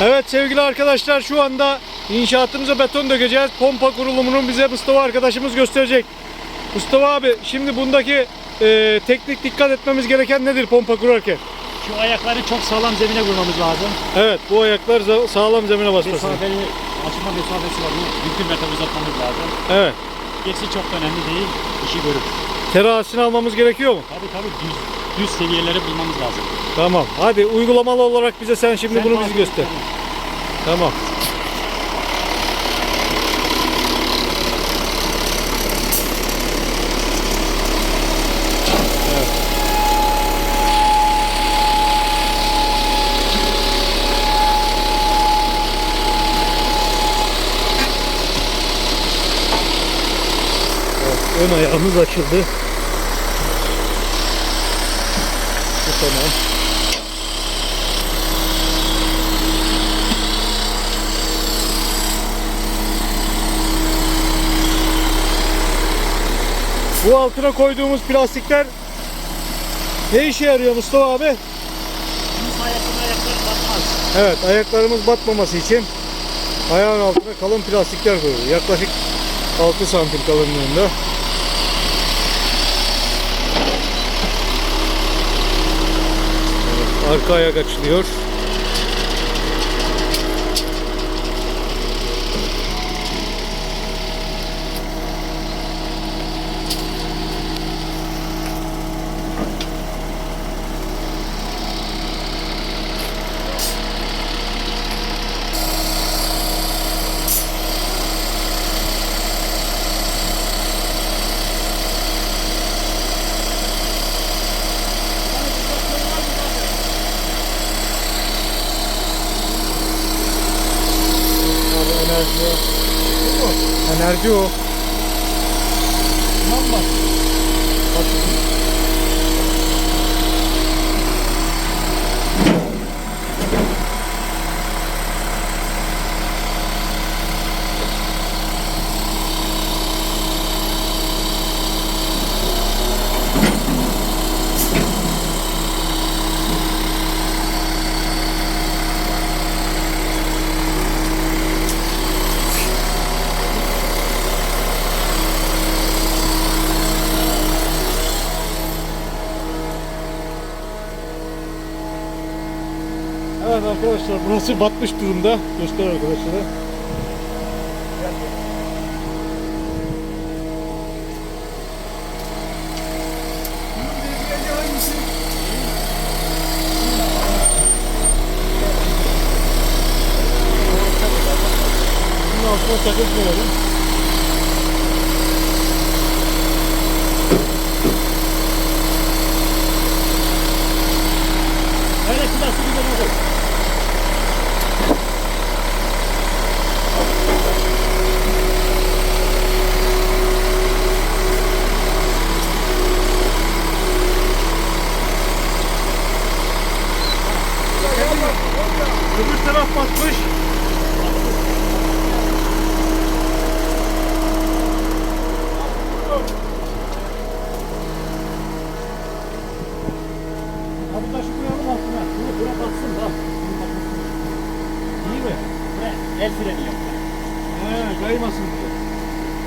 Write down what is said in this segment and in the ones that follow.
Evet sevgili arkadaşlar şu anda inşaatımıza beton dökeceğiz. Pompa kurulumunu bize Mustafa arkadaşımız gösterecek. Mustafa abi şimdi bundaki e, teknik dikkat etmemiz gereken nedir pompa kurarken? Şu ayakları çok sağlam zemine vurmamız lazım. Evet bu ayaklar sağlam zemine basması. Mesafeli, açma mesafesi var. Mümkün metre uzatmamız lazım. Evet. Gerisi çok da önemli değil. İşi Terazisini almamız gerekiyor mu? Tabii tabii düz, düz seviyeleri bulmamız lazım. Tamam. Hadi uygulamalı olarak bize sen şimdi Sen bunu et, göster. tamam. Ön ayağımız açıldı. Bu tamam. Bu altına koyduğumuz plastikler ne işe yarıyor Mustafa abi? Evet ayaklarımız batmaması için ayağın altına kalın plastikler koyuyoruz. Yaklaşık 6 santim kalınlığında. Arka ayak açılıyor. Abi enerji o. Enerji o. Tamam mı? Bak. Evet arkadaşlar burası batmış durumda. Göster arkadaşlara. Bunun altına takıp Öbür taraf batmış. Abi taşı koyalım altına. Bunu bura batsın da. İyi mi? Buraya el freni yok. He, kaymasın diye.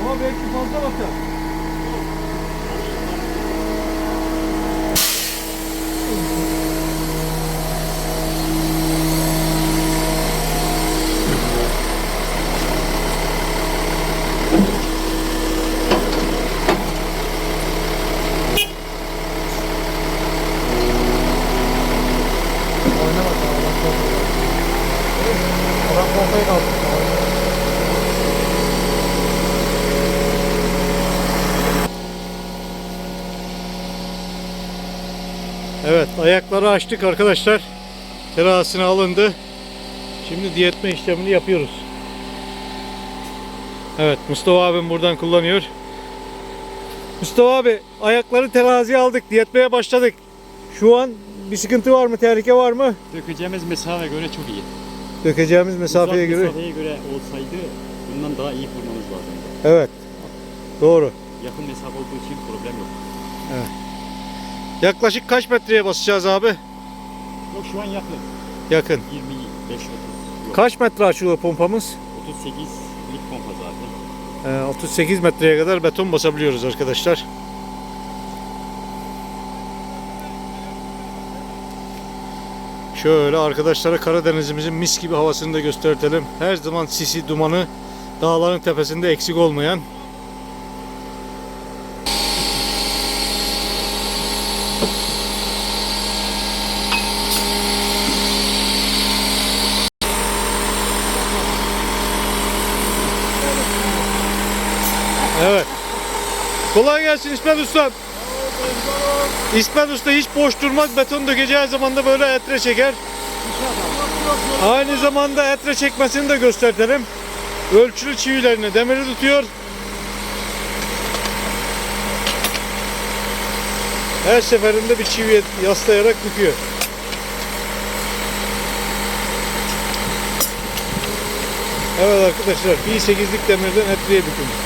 Ama belki fazla batar. Oynama tamam. Evet ayakları açtık arkadaşlar. Terazisine alındı. Şimdi diyetme işlemini yapıyoruz. Evet Mustafa abim buradan kullanıyor. Mustafa abi ayakları teraziye aldık. Diyetmeye başladık. Şu an bir sıkıntı var mı? Tehlike var mı? Dökeceğimiz mesafeye göre çok iyi. Dökeceğimiz mesafeye Uzak göre. mesafeye göre olsaydı bundan daha iyi vurmamız lazım. Evet. Doğru. Yakın mesafe olduğu için problem yok. Yaklaşık kaç metreye basacağız abi? Yok şu an yakın. Yakın. 25 30. Kaç metre açılıyor pompamız? 38'lik pompa zaten. Ee, 38 metreye kadar beton basabiliyoruz arkadaşlar. Şöyle arkadaşlara Karadenizimizin mis gibi havasını da göstertelim. Her zaman sisi dumanı dağların tepesinde eksik olmayan. Evet. Kolay gelsin İsmet Usta. İsmet Usta hiç boş durmaz. Beton dökeceği zaman da böyle etre çeker. Aynı zamanda etre çekmesini de göstertelim. Ölçülü çivilerini demiri tutuyor. Her seferinde bir çiviye yaslayarak büküyor. Evet arkadaşlar bir 8'lik demirden etreye bükülmüş.